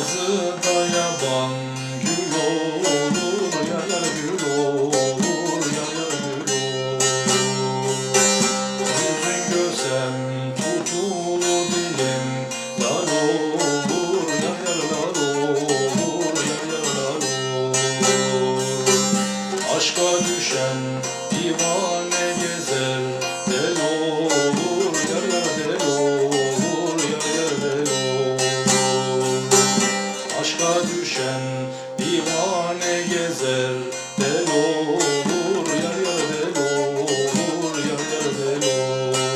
Yazı dayaban gül olur Yaya gül olur Yaya gül olur. Yüzün gösem tutulur dilim Lar olur Yayalar olur Yayalar olur. Aşka düşen divane gezer gezer Del olur yar yar del olur yar yar del olur.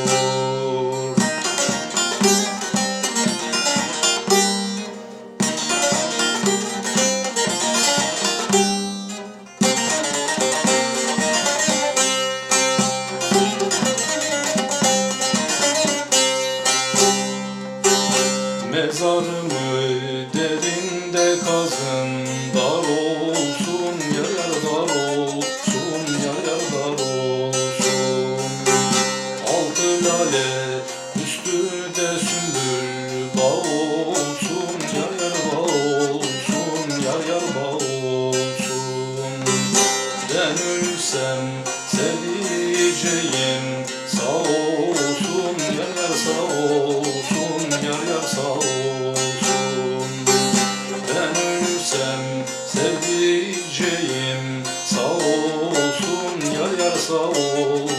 Mezarımı derinde kazın ölsem sevdiceğim Sağ olsun yar yar sağ olsun yar yar sağ olsun. Ben ölsem sevdiceğim Sağ olsun yar yar sağ olsun